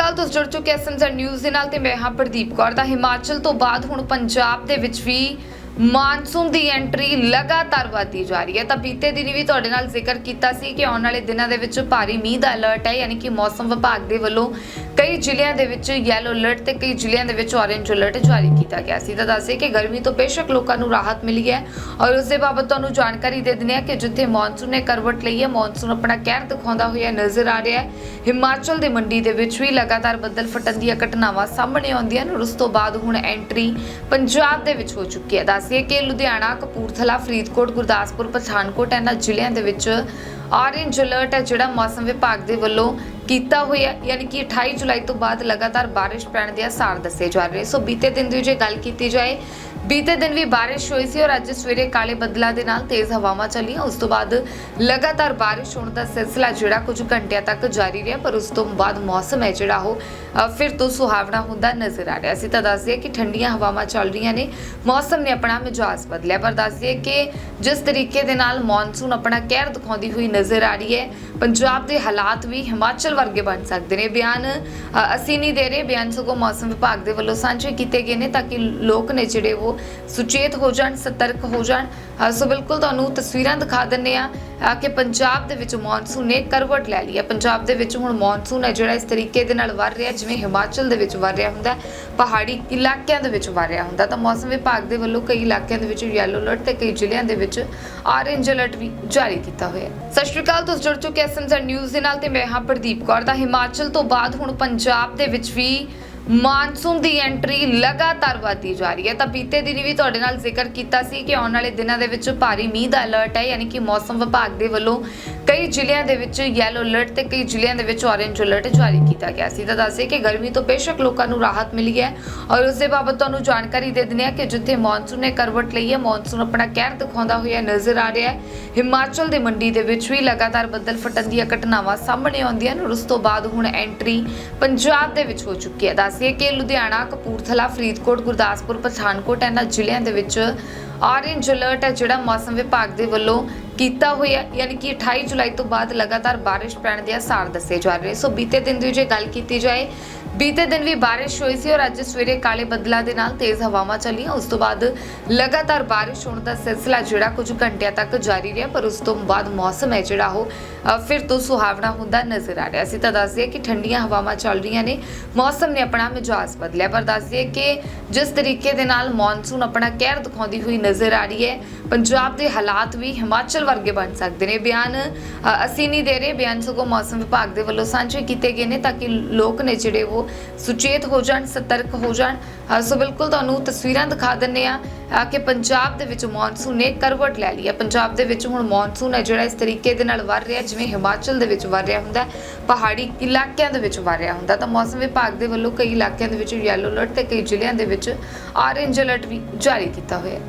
ਅਕਾਲ ਤੁਸੀਂ ਜੁੜ ਚੁੱਕੇ ਐਸਐਮਜ਼ੈਡ ਨਿਊਜ਼ ਦੇ ਨਾਲ ਤੇ ਮੈਂ ਹਾਂ ਪ੍ਰਦੀਪ ਕੌਰ। ਦਾ ਹਿਮਾਚਲ ਤੋਂ ਬਾਅਦ ਹੁਣ ਪੰਜਾਬ ਦੇ ਵਿੱਚ ਵੀ ਮਾਨਸੂਨ ਦੀ ਐਂਟਰੀ ਲਗਾਤਾਰ ਵਧਦੀ ਜਾ ਰਹੀ ਹੈ। ਤਾਂ ਬੀਤੇ ਦਿਨੀ ਵੀ ਤੁਹਾਡੇ ਨਾਲ ਜ਼ਿਕਰ ਕੀਤਾ ਸੀ ਕਿ ਆਉਣ ਵਾਲੇ ਦਿਨਾਂ ਦੇ ਵਿੱਚ ਭਾਰੀ ਮੀਂਹ ਦਾ ਅਲਰਟ ਹੈ, ਯਾਨੀ ਕਿ ਮੌਸਮ ਵਿਭਾਗ ਦੇ ਵੱਲੋਂ ਕਈ ਜ਼ਿਲ੍ਹਿਆਂ ਦੇ ਵਿੱਚ ਯੈਲੋ ਅਲਰਟ ਤੇ ਕਈ ਜ਼ਿਲ੍ਹਿਆਂ ਦੇ ਵਿੱਚ ਔਰੇਂਜ ਅਲਰਟ ਜਾਰੀ ਕੀਤਾ ਗਿਆ ਸੀ। ਤਾਂ ਦੱਸੇ ਕਿ ਗਰਮੀ ਤੋਂ ਬੇਸ਼ੱਕ ਲੋਕਾਂ ਨੂੰ ਰਾਹਤ ਮਿਲੀ ਹੈ ਔਰ ਉਸ ਦੇ ਬਾਬਤ ਤੁਹਾਨੂੰ ਜਾਣਕਾਰੀ ਦੇ ਦਿੰਦੇ ਹਾਂ ਕਿ ਜਿੱਥੇ ਮੌਨਸੂਨ ਨੇ ਕਰਵਟ ਲਈ ਹੈ ਮੌਨਸੂਨ ਆਪਣਾ ਕਹਿਰ ਦਿਖਾਉਂਦਾ ਹੋਇਆ ਨਜ਼ਰ ਆ ਰਿਹਾ ਹੈ। ਹਿਮਾਚਲ ਦੇ ਮੰਡੀ ਦੇ ਵਿੱਚ ਵੀ ਲਗਾਤਾਰ ਬੱਦਲ ਫਟਣ ਦੀਆਂ ਘਟਨਾਵਾਂ ਸਾਹਮਣੇ ਆਉਂਦੀਆਂ ਨੇ ਔਰ ਉਸ ਤੋਂ ਬਾਅਦ ਹੁਣ ਐਂਟਰੀ ਪੰਜਾਬ ਦੇ ਵਿੱਚ ਹੋ ਚੁੱਕੀ ਹੈ। ਦੱਸ ਦੱਸਿਏ ਕਿ ਲੁਧਿਆਣਾ, ਕਪੂਰਥਲਾ, ਫਰੀਦਕੋਟ, ਗੁਰਦਾਸਪੁਰ, ਪਠਾਨਕੋਟ ਇਹਨਾਂ ਜ਼ਿਲ੍ਹਿਆਂ ਦੇ ਵਿੱਚ ਔਰੇਂਜ ਅਲਰਟ ਹੈ ਜਿਹੜਾ ਮੌਸਮ ਵਿਭਾਗ ਦੇ ਵੱਲੋਂ ਕੀਤਾ ਹੋਇਆ ਯਾਨੀ ਕਿ 28 ਜੁਲਾਈ ਤੋਂ ਬਾਅਦ ਲਗਾਤਾਰ ਬਾਰਿਸ਼ ਪੈਣ ਦੇ ਆਸਾਰ ਦੱਸੇ ਜਾ ਰਹੇ। ਸੋ ਬੀਤੇ ਦਿਨ ਦੀ ਜੇ ਗੱਲ ਕੀਤੀ ਜਾਏ ਬੀਤੇ ਦਿਨ ਵੀ ਬਾਰਿਸ਼ ਹੋਈ ਸੀ ਔਰ ਅੱਜ ਸਵੇਰੇ ਕਾਲੇ ਬੱਦਲਾਂ ਦੇ ਨਾਲ ਤੇਜ਼ ਹਵਾਵਾਂ ਚੱਲੀਆਂ। ਉਸ ਤੋਂ ਬਾਅਦ ਲਗਾਤਾਰ ਬਾਰਿਸ਼ ਹੋਣ ਦਾ ਸਿਲਸਿਲਾ ਜਿਹੜਾ ਕੁਝ ਘੰਟਿਆਂ ਤੱਕ ਜਾਰੀ ਰਿਹਾ, ਪਰ ਉਸ ਤੋਂ ਬਾਅਦ ਮੌਸਮ ਹੈ ਜਿਹੜਾ ਉਹ ਫਿਰ ਤੋਂ ਸੁਹਾਵਣਾ ਹੁੰਦਾ ਨਜ਼ਰ ਆ ਰਿਹਾ ਸੀ। ਤਾਂ ਦੱਸਦੇ ਦਈਏ ਕਿ ਠੰਡੀਆਂ ਹਵਾਵਾਂ ਚੱਲ ਰਹੀਆਂ ਨੇ। ਮੌਸਮ ਨੇ ਆਪਣਾ ਮਿਜਾਜ਼ ਬਦਲਿਆ, ਪਰ ਦੱਸ ਦਈਏ ਕਿ ਜਿਸ ਤਰੀਕੇ ਦੇ ਨਾਲ ਮੌਨਸੂਨ ਆਪਣਾ ਕਹਿਰ ਦਿਖਾਉਂਦੀ ਹੋਈ ਨਜ਼ਰ ਆ ਰਹੀ ਹੈ, ਪੰਜਾਬ ਦੇ ਹਾਲਾਤ ਵੀ ਹਿਮਾਚਲ ਵਰਗੇ ਬਣ ਸਕਦੇ ਨੇ। ਬਿਆਨ ਅਸੀਂ ਨਹੀਂ ਦੇ ਰਹੇ, ਬਿਆਨ ਸਗੋਂ ਮੌਸਮ ਵਿਭਾਗ ਦੇ ਵੱਲੋਂ ਸਾਂਝੇ ਕੀਤੇ ਗਏ ਨੇ ਤਾਂ ਕਿ ਲੋਕ ਨੇ ਜਿਹੜੇ ਉਹ ਸੁਚੇਤ ਹੋ ਜਾਣ, ਸਤਰਕ ਹੋ ਜਾਣ। ਸੋ ਬਿਲਕੁਲ ਤੁਹਾਨੂੰ ਤਸਵੀਰਾਂ ਦਿਖਾ ਦਿੰਨੇ ਆ ਕਿ ਪੰਜਾਬ ਦੇ ਵਿੱਚ ਮੌਨਸੂਨ ਨੇ ਕਰਵਟ ਲੈ ਲਈ ਹੈ। ਪੰਜਾਬ ਦੇ ਵਿੱਚ ਹੁਣ ਮੌਨਸੂਨ ਹੈ, ਜਿਹੜਾ ਇਸ ਤਰੀਕੇ ਦੇ ਨਾਲ ਵਰ ਰਿਹਾ, ਜਿਵੇਂ ਹਿਮਾਚਲ ਦੇ ਵਿੱਚ ਵਰ ਰਿਹਾ ਹੁੰਦਾ, ਪਹਾੜੀ ਇਲਾਕਿਆਂ ਦੇ ਵਿੱਚ ਵਰ ਰਿਹਾ ਹੁੰਦਾ। ਤਾਂ ਮੌਸਮ ਵਿਭਾਗ ਦੇ ਵੱਲੋਂ ਕਈ ਇਲਾਕਿਆਂ ਦੇ ਵਿੱਚ ਯੈਲੋ ਅਲਰਟ ਤੇ ਕਈ ਜ਼ਿਲ੍ਹਿਆਂ ਦੇ ਵਿੱਚ ਔਰੇਂਜ ਅਲਰਟ ਵੀ ਜਾਰੀ ਕੀਤਾ ਹੋਇਆ ਹੈ। ਸਤਿ ਸ਼੍ਰੀ ਅਕਾਲ, ਤੁਸੀਂ ਜੁੜ ਚੁੱਕੇ ਐਸਐਮਜ਼ੈਡ ਨਿਊਜ਼ ਦੇ ਨਾਲ ਤੇ ਮੈਂ ਹਾਂ ਪ੍ਰਦੀਪ ਕੌਰ। ਦਾ ਹਿਮਾਚਲ ਤੋਂ ਬਾਅਦ ਹੁਣ ਪੰਜਾਬ ਦੇ ਵਿੱਚ ਵੀ ਮਾਨਸੂਨ ਦੀ ਐਂਟਰੀ ਲਗਾਤਾਰ ਵਧਦੀ ਜਾ ਰਹੀ ਹੈ। ਤਾਂ ਬੀਤੇ ਦਿਨੀ ਵੀ ਤੁਹਾਡੇ ਨਾਲ ਜ਼ਿਕਰ ਕੀਤਾ ਸੀ ਕਿ ਆਉਣ ਵਾਲੇ ਦਿਨਾਂ ਦੇ ਵਿੱਚ ਭਾਰੀ ਮੀਂਹ ਦਾ ਅਲਰਟ ਹੈ, ਯਾਨੀ ਕਿ ਮੌਸਮ ਵਿਭਾਗ ਦੇ ਵੱਲੋਂ ਕਈ ਜ਼ਿਲ੍ਹਿਆਂ ਦੇ ਵਿੱਚ ਯੈਲੋ ਅਲਰਟ ਤੇ ਕਈ ਜ਼ਿਲ੍ਹਿਆਂ ਦੇ ਵਿੱਚ ਔਰੇਂਜ ਅਲਰਟ ਜਾਰੀ ਕੀਤਾ ਗਿਆ ਸੀ। ਤਾਂ ਦੱਸੇ ਕਿ ਗਰਮੀ ਤੋਂ ਬੇਸ਼ੱਕ ਲੋਕਾਂ ਨੂੰ ਰਾਹਤ ਮਿਲੀ ਹੈ ਔਰ ਉਸ ਦੇ ਬਾਬਤ ਤੁਹਾਨੂੰ ਜਾਣਕਾਰੀ ਦੇ ਦਿੰਦੇ ਹਾਂ ਕਿ ਜਿੱਥੇ ਮੌਨਸੂਨ ਨੇ ਕਰਵਟ ਲਈ ਹੈ ਮੌਨਸੂਨ ਆਪਣਾ ਕਹਿਰ ਦਿਖਾਉਂਦਾ ਹੋਇਆ ਨਜ਼ਰ ਆ ਰਿਹਾ ਹੈ। ਹਿਮਾਚਲ ਦੇ ਮੰਡੀ ਦੇ ਵਿੱਚ ਵੀ ਲਗਾਤਾਰ ਬੱਦਲ ਫਟਣ ਦੀਆਂ ਘਟਨਾਵਾਂ ਸਾਹਮਣੇ ਆਉਂਦੀਆਂ ਨੇ ਔਰ ਉਸ ਤੋਂ ਬਾਅਦ ਹੁਣ ਐਂਟਰੀ ਪੰਜਾਬ ਦੇ ਵਿੱਚ ਹੋ ਚੁੱਕੀ ਹੈ। ਦੱਸਿਏ ਕਿ ਲੁਧਿਆਣਾ, ਕਪੂਰਥਲਾ, ਫਰੀਦਕੋਟ, ਗੁਰਦਾਸਪੁਰ, ਪਠਾਨਕੋਟ ਇਹਨਾਂ ਜ਼ਿਲ੍ਹਿਆਂ ਦੇ ਵਿੱਚ ਔਰੇਂਜ ਅਲਰਟ ਹੈ ਜਿਹੜਾ ਮੌਸਮ ਵਿਭਾਗ ਦੇ ਵੱਲੋਂ ਕੀਤਾ ਹੋਇਆ ਯਾਨੀ ਕਿ 28 ਜੁਲਾਈ ਤੋਂ ਬਾਅਦ ਲਗਾਤਾਰ ਬਾਰਿਸ਼ ਪੈਣ ਦੇ ਆਸਾਰ ਦੱਸੇ ਜਾ ਰਹੇ। ਸੋ ਬੀਤੇ ਦਿਨ ਦੀ ਜੇ ਗੱਲ ਕੀਤੀ ਜਾਏ ਬੀਤੇ ਦਿਨ ਵੀ ਬਾਰਿਸ਼ ਹੋਈ ਸੀ ਔਰ ਅੱਜ ਸਵੇਰੇ ਕਾਲੇ ਬੱਦਲਾਂ ਦੇ ਨਾਲ ਤੇਜ਼ ਹਵਾਵਾਂ ਚੱਲੀਆਂ। ਉਸ ਤੋਂ ਬਾਅਦ ਲਗਾਤਾਰ ਬਾਰਿਸ਼ ਹੋਣ ਦਾ ਸਿਲਸਿਲਾ ਜਿਹੜਾ ਕੁਝ ਘੰਟਿਆਂ ਤੱਕ ਜਾਰੀ ਰਿਹਾ, ਪਰ ਉਸ ਤੋਂ ਬਾਅਦ ਮੌਸਮ ਹੈ ਜਿਹੜਾ ਉਹ ਫਿਰ ਤੋਂ ਸੁਹਾਵਣਾ ਹੁੰਦਾ ਨਜ਼ਰ ਆ ਰਿਹਾ ਸੀ। ਤਾਂ ਦੱਸਦੇ ਦਈਏ ਕਿ ਠੰਡੀਆਂ ਹਵਾਵਾਂ ਚੱਲ ਰਹੀਆਂ ਨੇ। ਮੌਸਮ ਨੇ ਆਪਣਾ ਮਿਜਾਜ਼ ਬਦਲਿਆ, ਪਰ ਦੱਸ ਦਈਏ ਕਿ ਜਿਸ ਤਰੀਕੇ ਦੇ ਨਾਲ ਮੌਨਸੂਨ ਆਪਣਾ ਕਹਿਰ ਦਿਖਾਉਂਦੀ ਹੋਈ ਨਜ਼ਰ ਆ ਰਹੀ ਹੈ, ਪੰਜਾਬ ਦੇ ਹਾਲਾਤ ਵੀ ਹਿਮਾਚਲ ਵਰਗੇ ਬਣ ਸਕਦੇ ਨੇ। ਬਿਆਨ ਅਸੀਂ ਨਹੀਂ ਦੇ ਰਹੇ। ਬਿਆਨ ਸਗੋਂ ਮੌਸਮ ਵਿਭਾਗ ਦੇ ਵੱਲੋਂ ਸਾਂਝੇ ਕੀਤੇ ਗਏ ਨੇ ਤਾਂ ਕਿ ਲੋਕ ਨੇ ਜਿਹੜੇ ਉਹ ਸੁਚੇਤ ਹੋ ਜਾਣ, ਸਤਰਕ ਹੋ ਜਾਣ। ਸੋ ਬਿਲਕੁਲ ਤੁਹਾਨੂੰ ਤਸਵੀਰਾਂ ਦਿਖਾ ਦਿੰਨੇ ਆ ਕਿ ਪੰਜਾਬ ਦੇ ਵਿੱਚ ਮੌਨਸੂਨ ਨੇ ਕਰਵਟ ਲੈ ਲਈ ਹੈ ਪੰਜਾਬ ਦੇ ਵਿੱਚ ਹੁਣ ਮੌਨਸੂਨ ਹੈ ਜਿਹੜਾ ਇਸ ਤਰੀਕੇ ਦੇ ਨਾਲ ਵਰ ਰਿਹਾ, ਜਿਵੇਂ ਹਿਮਾਚਲ ਦੇ ਵਿੱਚ ਵਰ ਰਿਹਾ ਹੁੰਦਾ, ਪਹਾੜੀ ਇਲਾਕਿਆਂ ਦੇ ਵਿੱਚ ਵਰ ਰਿਹਾ ਹੁੰਦਾ। ਤਾਂ ਮੌਸਮ ਵਿਭਾਗ ਦੇ ਵੱਲੋਂ ਕਈ ਇਲਾਕਿਆਂ ਦੇ ਵਿੱਚ ਯੈਲੋ ਅਲਰਟ ਤੇ ਕਈ ਜ਼ਿਲ੍ਹਿਆਂ ਦੇ ਵਿੱਚ ਔਰੇਂਜ ਅਲਰਟ ਵੀ ਜਾਰੀ ਕੀਤਾ ਹੋਇਆ ਹੈ।